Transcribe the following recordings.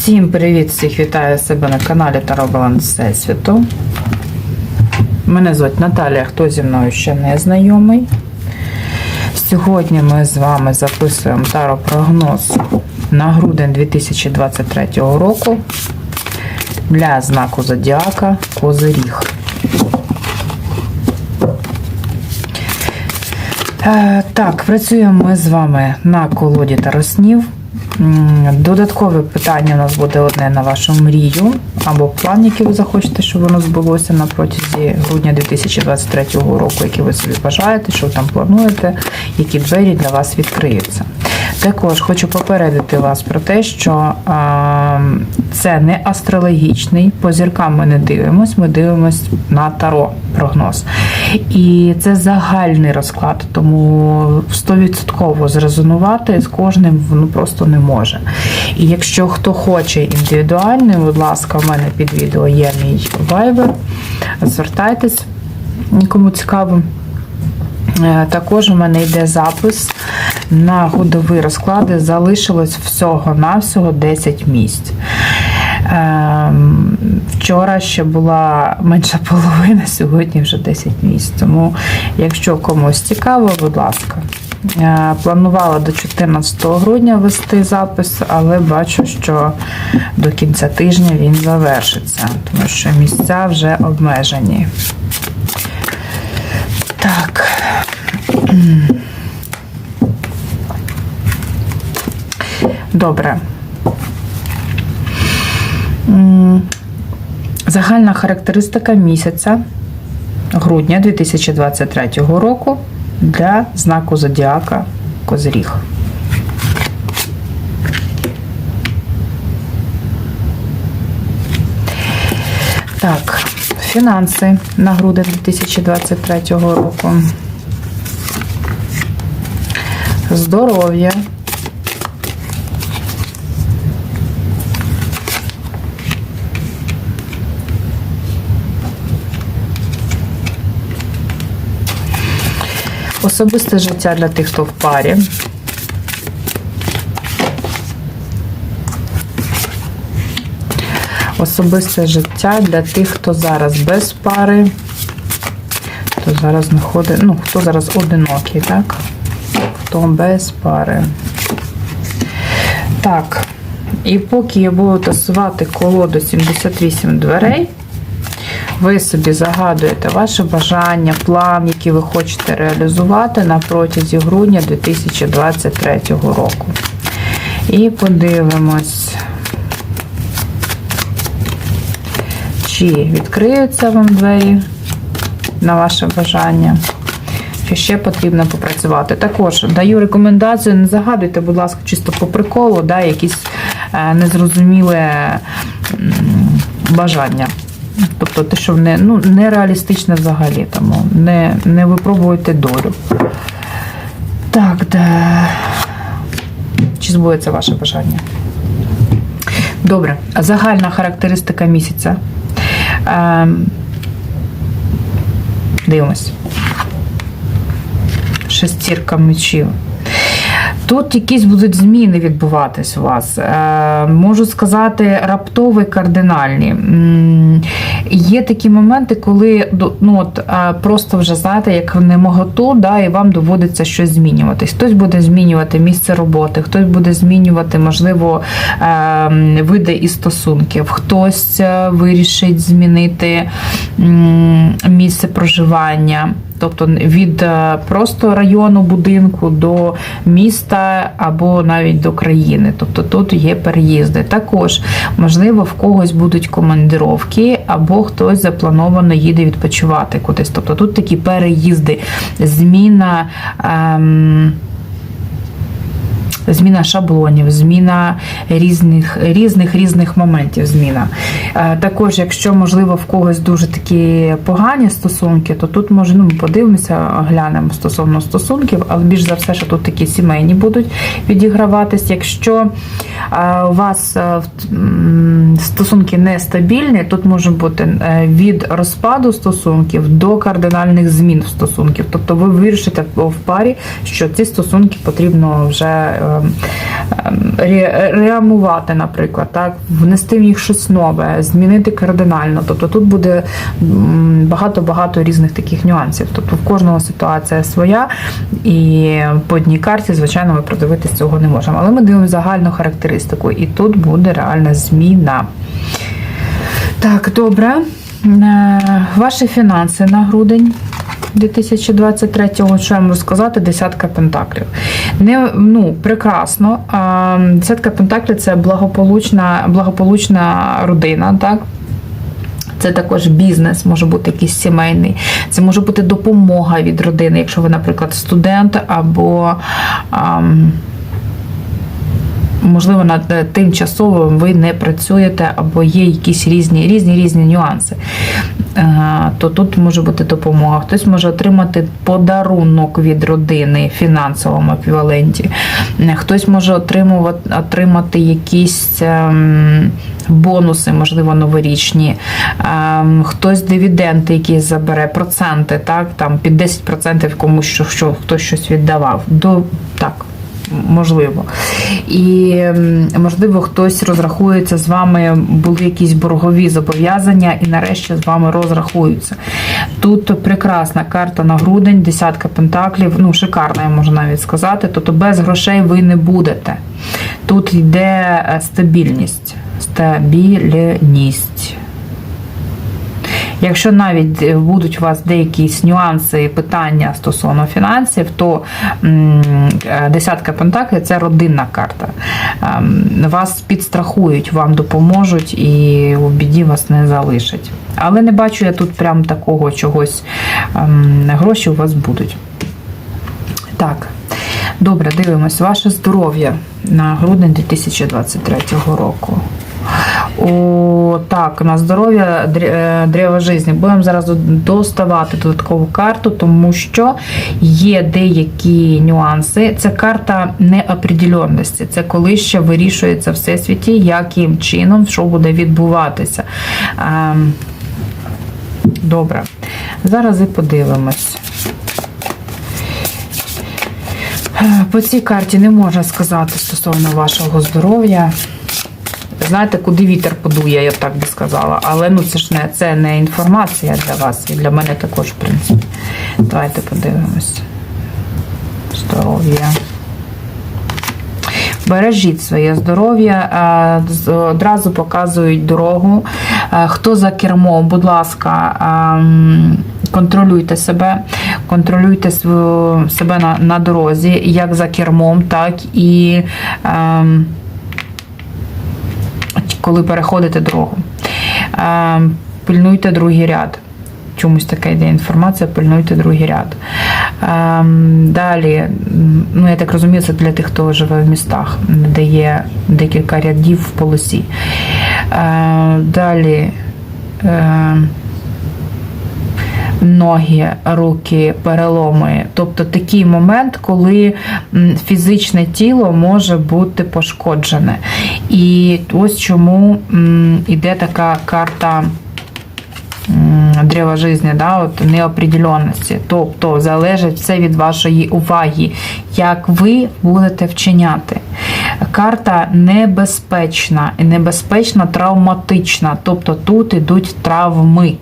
Всім привіт! Всіх вітаю себе на каналі Таро Баланс Всесвіту. Мене звуть Наталія, хто зі мною ще не знайомий. Сьогодні ми з вами записуємо таро прогноз на грудень 2023 року для знаку Зодіака Козиріг. Е, Так, працюємо ми з вами на колоді тароснів. Додаткове питання у нас буде одне на вашу мрію або план, який ви захочете, щоб воно збулося на протязі грудня 2023 року, який ви собі бажаєте, що ви там плануєте, які двері для вас відкриються. Також хочу попередити вас про те, що а, це не астрологічний, по зіркам ми не дивимось, ми дивимось на таро прогноз. І це загальний розклад, тому 100% зрезонувати з кожним ну, просто не може. І якщо хто хоче індивідуальний, будь ласка, в мене під відео є мій вайбер. Звертайтесь, кому цікаво. Е, Також у мене йде запис на годові розклади. Залишилось всього-навсього 10 місць. Ем, Вчора ще була менша половина, сьогодні вже 10 місць. Тому, якщо комусь цікаво, будь ласка. Е, Планувала до 14 грудня вести запис, але бачу, що до кінця тижня він завершиться, тому що місця вже обмежені. Так. Добре. Загальна характеристика місяця грудня 2023 року для знаку Зодіака Козиріг. Так, фінанси на грудень 2023 року. Здоров'я. Особисте життя для тих, хто в парі. Особисте життя для тих, хто зараз без пари, хто зараз знаходить, ну, хто зараз одинокий, так? Хто без пари. Так. І поки я буду тасувати колоду 78 дверей, ви собі загадуєте ваше бажання, план, який ви хочете реалізувати на протязі грудня 2023 року. І подивимось, чи відкриються вам двері на ваше бажання. Чи ще потрібно попрацювати. Також даю рекомендацію, не загадуйте, будь ласка, чисто по приколу, да, якісь е, незрозуміле бажання. Тобто те, що не, ну, нереалістичне взагалі, тому не, не випробуйте долю. Так, да. Чи збудеться ваше бажання? Добре, загальна характеристика місяця. Ем, дивимось. Шестірка мечів. Тут якісь будуть зміни відбуватись у вас. Е, можу сказати, раптові кардинальні. Є такі моменти, коли ну, от, е, просто вже знаєте, як в немоготу, да, і вам доводиться щось змінюватись. Хтось буде змінювати місце роботи, хтось буде змінювати, можливо, е, види і стосунків, хтось е, вирішить змінити місце проживання. Тобто від е, просто району будинку до міста або навіть до країни. Тобто тут є переїзди. Також, можливо, в когось будуть командировки, або хтось заплановано їде відпочивати кудись. Тобто тут такі переїзди, зміна. Ем, Зміна шаблонів, зміна різних різних різних моментів. Зміна. Е, Також, якщо можливо в когось дуже такі погані стосунки, то тут може ну подивимося, глянемо стосовно стосунків, але більш за все, що тут такі сімейні будуть відіграватись. Якщо е, у вас е, стосунки нестабільні, тут може бути від розпаду стосунків до кардинальних змін стосунків. Тобто ви вирішите в парі, що ці стосунки потрібно вже ре- реамувати, наприклад, так, внести в них щось нове, змінити кардинально. Тобто тут буде багато-багато різних таких нюансів. Тобто в кожного ситуація своя, і по одній карті, звичайно, ми продивитися цього не можемо. Але ми дивимося загальну характеристику, і тут буде реальна зміна. Так, добре. Е, Ваші фінанси на грудень 2023-го, що я можу сказати, десятка пентаклів. Не, ну, прекрасно. Десятка пентаклів це благополучна, благополучна родина, так? Це також бізнес, може бути якийсь сімейний. Це може бути допомога від родини, якщо ви, наприклад, студент або. ам, Можливо, над е, тимчасово ви не працюєте, або є якісь різні різні різні нюанси. Е, То тут може бути допомога. Хтось може отримати подарунок від родини в фінансовому еквіваленті. Е, Хтось може отримувати, отримати якісь ем, бонуси, можливо, новорічні. Ем, Хтось дивіденди якісь забере, проценти, так, там під 10% комусь що, що хтось щось віддавав. До, так, можливо. І можливо, хтось розрахується з вами, були якісь боргові зобов'язання, і нарешті з вами розрахуються. Тут прекрасна карта на грудень, десятка пентаклів, ну шикарна, я можу навіть сказати. Тобто без грошей ви не будете. Тут йде е, стабільність. Стабільність. Якщо навіть е, будуть у вас деякі нюанси і питання стосовно фінансів, то е, десятка пентаклів це родинна карта. Ем, Вас підстрахують, вам допоможуть і у біді вас не залишать. Але не бачу я тут прям такого чогось. ем, Гроші у вас будуть. Так. Добре, дивимось. Ваше здоров'я на грудень 2023 року. О, так, на здоров'я е, древа житті. Будемо зараз доставати додаткову карту, тому що є деякі нюанси. Це карта неопределенності. Це коли ще вирішується всесвіті, яким чином що буде відбуватися. Ем, Добре. Зараз і подивимось. Е, По цій карті не можна сказати стосовно вашого здоров'я. Знаєте, куди вітер подує, я б так би сказала. Але ну це ж не це не інформація для вас і для мене також, в принципі. Давайте подивимось. Здоров'я. Бережіть своє здоров'я, одразу показують дорогу. Хто за кермом, будь ласка, контролюйте себе, контролюйте себе на, дорозі, як за кермом, так і коли переходите дорогу. Ем, Пильнуйте другий ряд. Чомусь така йде інформація, пильнуйте другий ряд. Ем, далі, ну я так розумію, це для тих, хто живе в містах, де є декілька рядів в полосі. Е, далі. Ноги, руки, переломи. Тобто такий момент, коли фізичне тіло може бути пошкоджене. І ось чому м, іде така карта. Древа життя, да, от неопределенності. Тобто залежить все від вашої уваги, як ви будете вчиняти. Карта небезпечна і небезпечно травматична. Тобто тут ідуть травми.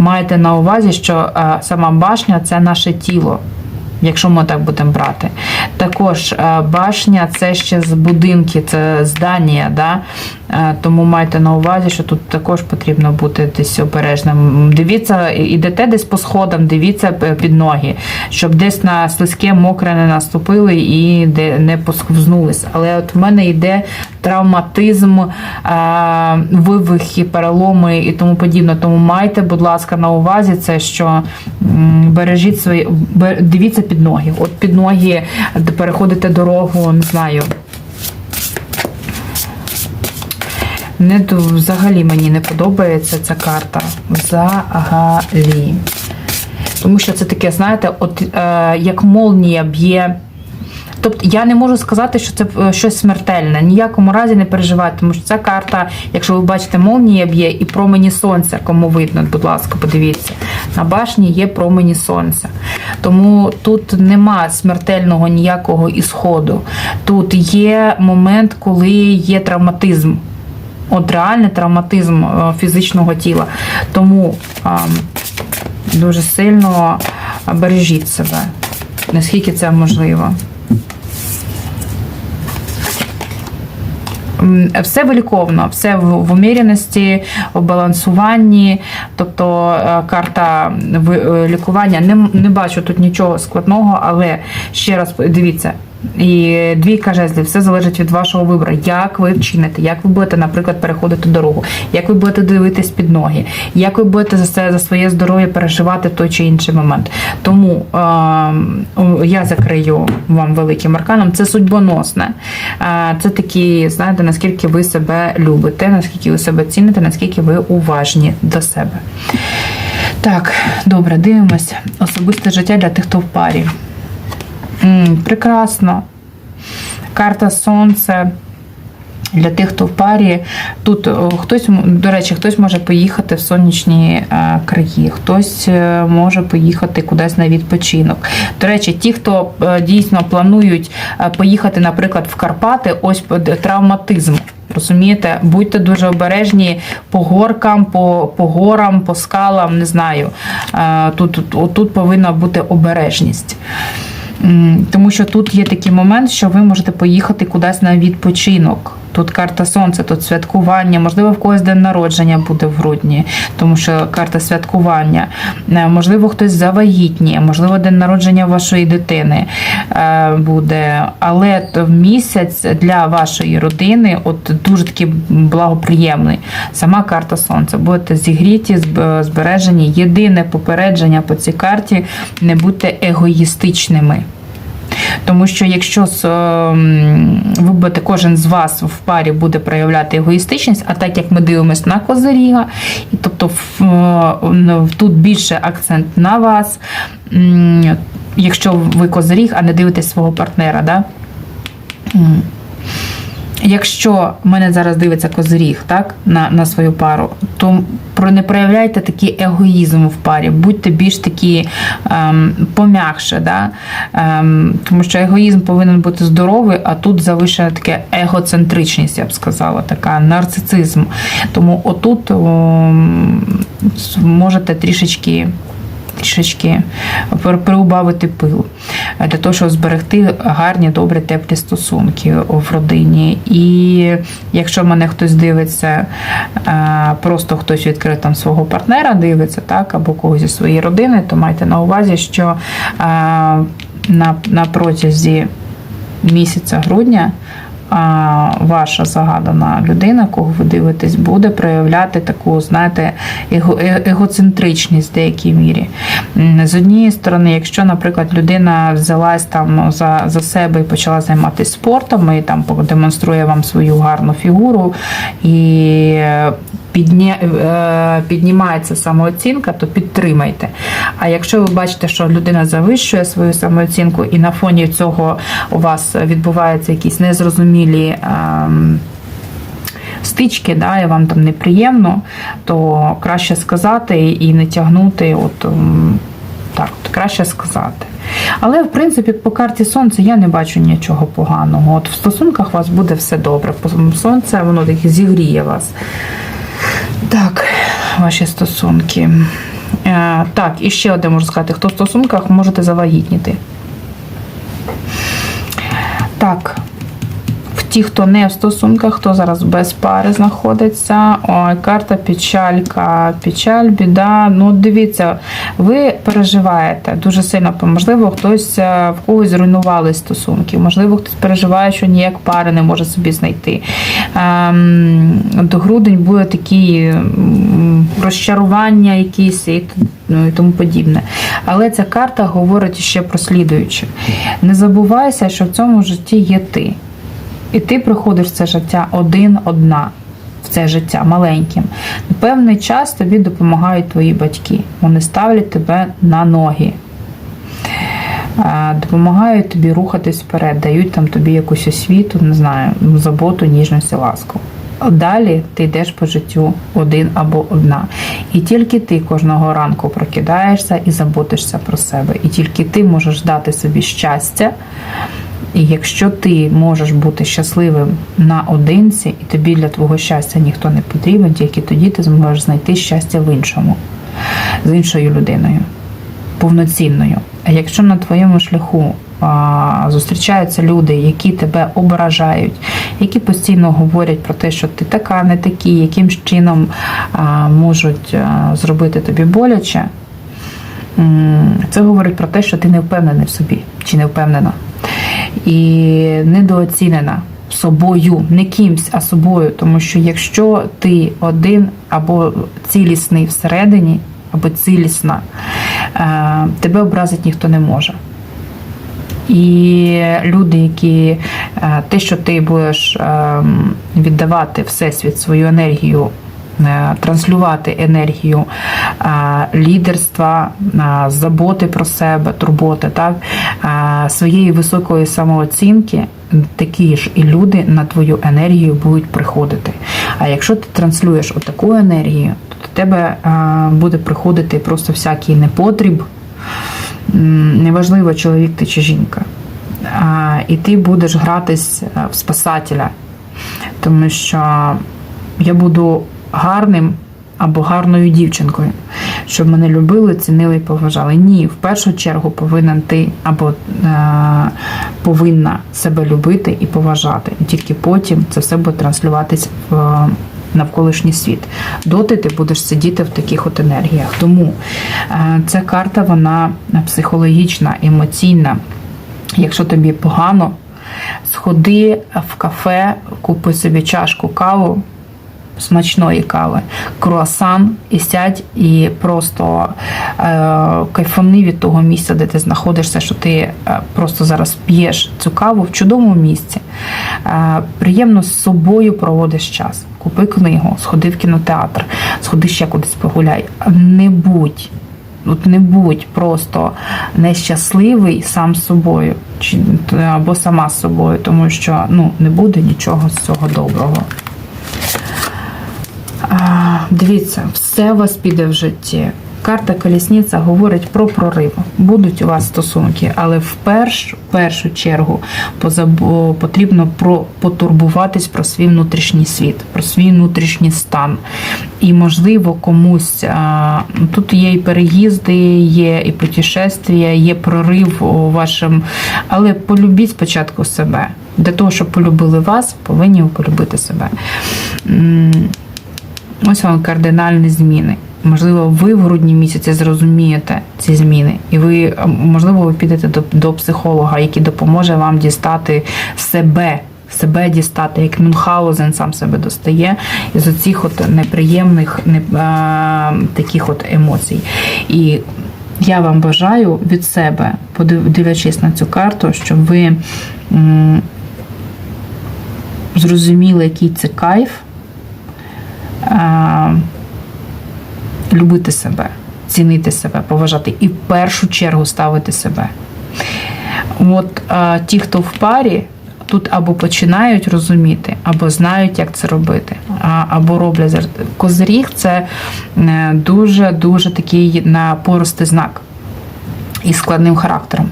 Маєте на увазі, що е, сама башня це наше тіло, якщо ми так будемо брати. Також е, башня це ще з будинки, це здання, да? Е, тому майте на увазі, що тут також потрібно бути десь обережним. Дивіться, ідете десь по сходам, дивіться під ноги, щоб десь на слизьке, мокре не наступили і не посковзнулись. Але от в мене йде травматизм, е, вивихи, переломи і тому подібне. Тому майте, будь ласка, на увазі це, що бережіть свої, дивіться під ноги. От під ноги переходите дорогу, не знаю. Не взагалі мені не подобається ця карта. Взагалі. Тому що це таке, знаєте, от е, як молнія б'є Тобто я не можу сказати, що це е, щось смертельне. Ніякому разі не переживайте, тому що ця карта, якщо ви бачите, молнія б'є і промені сонця, кому видно, будь ласка, подивіться. На башні є промені сонця. Тому тут нема смертельного ніякого ісходу. Тут є момент, коли є травматизм. От реальний травматизм е, фізичного тіла. Тому а, дуже сильно бережіть себе, наскільки це можливо. Все виліковно, все в, в уміряності, в балансуванні. Тобто е, карта е, лікування. Не, не бачу тут нічого складного, але ще раз дивіться. І двійка жезлів, все залежить від вашого вибору. Як ви вчините, як ви будете, наприклад, переходити дорогу, як ви будете дивитись під ноги, як ви будете за це за своє здоров'я переживати той чи інший момент. Тому е, я закрию вам великим арканом. Це судьбоносне. Е, це такі, знаєте, наскільки ви себе любите, наскільки ви себе ціните, наскільки ви уважні до себе. Так, добре, дивимось. Особисте життя для тих, хто в парі. М, прекрасно. Карта Сонце. Для тих, хто в парі, тут хтось, до речі, хтось може поїхати в сонячні е, краї, хтось е, може поїхати кудись на відпочинок. До речі, ті, хто е, дійсно планують е, поїхати, наприклад, в Карпати, ось е, травматизм. Розумієте, будьте дуже обережні по горкам, по, по горам, по скалам, не знаю. Е, Тут, тут, тут повинна бути обережність. Тому що тут є такий момент, що ви можете поїхати кудись на відпочинок. Тут карта сонця, тут святкування, можливо, в когось день народження буде в грудні, тому що карта святкування. Е, Можливо, хтось завагітніє, можливо, день народження вашої дитини е, буде. Але то місяць для вашої родини от дуже такий благоприємний. Сама карта сонця. Будете зігріті, зб- збережені. Єдине попередження по цій карті не будьте егоїстичними. Тому що якщо ем, ви будете, кожен з вас в парі буде проявляти егоїстичність, а так як ми дивимося на козиріга, тобто е, тут більше акцент на вас, якщо ви козиріг, а не дивитесь свого партнера. Да? Якщо мене зараз дивиться козиріг так, на, на свою пару, то про не проявляйте такий егоїзм в парі, будьте більш такі ем, пом'якше, да? ем, тому що егоїзм повинен бути здоровий, а тут завищена таке егоцентричність, я б сказала, така нарцисизм. Тому отут ем, можете трішечки трішечки переубавити пил е, для того, щоб зберегти гарні, добрі, теплі стосунки в родині. І якщо мене хтось дивиться, е, просто хтось відкрив там свого партнера, дивиться, так, або когось зі своєї родини, то майте на увазі, що е, на, на протязі місяця грудня ваша загадана людина, кого ви дивитесь, буде проявляти таку, знаєте, его, е- егоцентричність в деякій мірі. З однієї сторони, якщо, наприклад, людина взялась там за, за себе і почала займатися спортом, і там демонструє вам свою гарну фігуру і піднімається самооцінка, то підтримайте. А якщо ви бачите, що людина завищує свою самооцінку, і на фоні цього у вас відбуваються якісь незрозумілі. ем, Стички, да, і вам там неприємно, то краще сказати і не тягнути. От ем, так, от краще сказати. Але в принципі по карті сонця я не бачу нічого поганого. От в стосунках у вас буде все добре. Сонце воно так зігріє вас. Так, ваші стосунки. Е, так, і ще одне можу сказати: хто в стосунках можете завагітніти. Так. Ті, хто не в стосунках, хто зараз без пари знаходиться. Ой, карта печалька, печаль, біда. Ну, дивіться, ви переживаєте дуже сильно. Можливо, хтось е, в когось зруйнували стосунки, можливо, хтось переживає, що ніяк пари не може собі знайти. Ем, до грудень буде такі розчарування якісь ну, і тому подібне. Але ця карта говорить ще про слідуюче. Не забувайся, що в цьому житті є ти. І ти приходиш це життя один-одна. В це життя маленьким. Певний час тобі допомагають твої батьки. Вони ставлять тебе на ноги. допомагають тобі рухатись вперед, дають там тобі якусь освіту, не знаю, заботу, ніжність і ласку. Далі ти йдеш по життю один або одна. І тільки ти кожного ранку прокидаєшся і заботишся про себе. І тільки ти можеш дати собі щастя. І якщо ти можеш бути щасливим наодинці, і тобі для твого щастя ніхто не потрібен, тільки тоді ти зможеш знайти щастя в іншому, з іншою людиною, повноцінною. А якщо на твоєму шляху а, зустрічаються люди, які тебе ображають, які постійно говорять про те, що ти така, не такий, яким чином а, можуть а, зробити тобі боляче, це говорить про те, що ти не впевнений в собі чи не впевнена і недооцінена собою, не кимсь, а собою. Тому що якщо ти один або цілісний всередині, або цілісна, е, тебе образити ніхто не може. І люди, які е, те, що ти будеш е, віддавати всесвіт свою енергію, транслювати енергію е, лідерства, е, заботи про себе, турботи, так, е, своєї високої самооцінки, такі ж і люди на твою енергію будуть приходити. А якщо ти транслюєш отаку енергію, то до тебе е, буде приходити просто всякий непотріб. Неважливо, чоловік ти чи жінка. І ти будеш гратись е, в спасателя, тому що я буду гарним або гарною дівчинкою, щоб мене любили, цінили і поважали. Ні, в першу чергу повинен ти або е, повинна себе любити і поважати. І тільки потім це все буде транслюватись в е, навколишній світ. Доти ти будеш сидіти в таких от енергіях. Тому е, ця карта вона психологічна, емоційна. Якщо тобі погано, сходи в кафе, купи собі чашку каву, смачної кави, круасан і сядь і просто е, кайфани від того місця, де ти знаходишся, що ти е, просто зараз п'єш цю каву в чудовому місці. Е, приємно з собою проводиш час. Купи книгу, сходи в кінотеатр, сходи ще кудись погуляй. Не будь. От не будь просто нещасливий сам собою чи або сама з собою, тому що ну не буде нічого з цього доброго. Дивіться, все у вас піде в житті. Карта колісниця говорить про прорив. Будуть у вас стосунки, але в першу, першу чергу потрібно про потурбуватись про свій внутрішній світ, про свій внутрішній стан. І, можливо, комусь а, тут є і переїзди, є і путешествия, є прорив у вашому. Але полюбіть спочатку себе. Для того, щоб полюбили вас, повинні ви полюбити себе. Ось вам кардинальні зміни. Можливо, ви в грудні місяці зрозумієте ці зміни, і ви, можливо, ви підете до, до психолога, який допоможе вам дістати себе, себе дістати, як Мюнхгаузен сам себе достає із оцих от неприємних не, а, таких от емоцій. І я вам бажаю від себе, дивлячись на цю карту, щоб ви м, зрозуміли, який це кайф любити себе, цінити себе, поважати і в першу чергу ставити себе. От а, ті, хто в парі, тут або починають розуміти, або знають, як це робити, або роблять. Козиріг це е, дуже-дуже такий напористий знак і складним характером.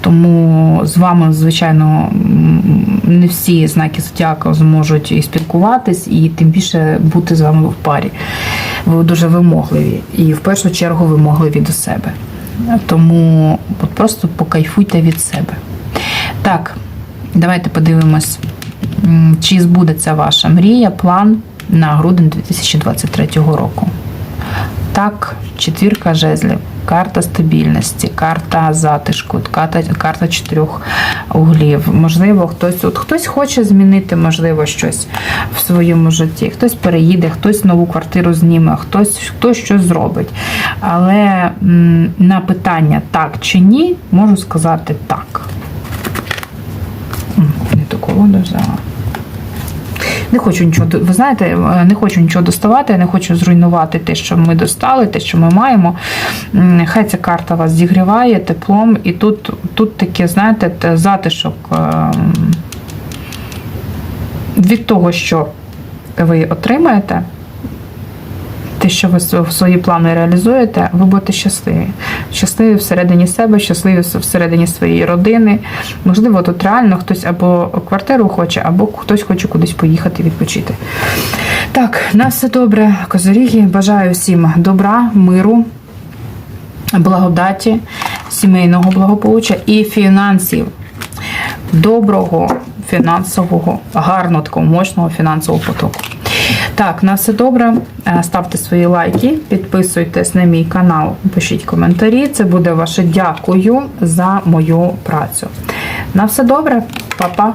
Тому з вами, звичайно, не всі знаки зодіака зможуть і спілкуватись, і тим більше бути з вами в парі. Ви дуже вимогливі. І в першу чергу вимогливі до себе. Тому от просто покайфуйте від себе. Так, давайте подивимось, чи збудеться ваша мрія, план на грудень 2023 року. Так, четвірка жезлів, карта стабільності, карта затишку, карта, карта чотирьох углів. Можливо, хтось от хтось хоче змінити, можливо, щось в своєму житті. Хтось переїде, хтось нову квартиру зніме, хтось, хтось щось зробить. Але м, на питання так чи ні, можу сказати так. Не ту колоду взяла. Не хочу нічого, ви знаєте, е, не хочу нічого доставати, не хочу зруйнувати те, що ми достали, те, що ми маємо. Хай ця карта вас зігріває теплом, і тут, тут таке, знаєте, затишок ем, від того, що ви отримаєте, те, що ви свої плани реалізуєте, ви будете щасливі. Щасливі всередині себе, щасливі всередині своєї родини. Можливо, тут реально хтось або квартиру хоче, або хтось хоче кудись поїхати відпочити. Так, на все добре, козоріги. Бажаю всім добра, миру, благодаті, сімейного благополуччя і фінансів. Доброго фінансового, гарного такого мощного фінансового потоку. Так, на все добре. Е, Ставте свої лайки, підписуйтесь на мій канал, пишіть коментарі. Це буде ваше дякую за мою працю. На все добре, Па-па!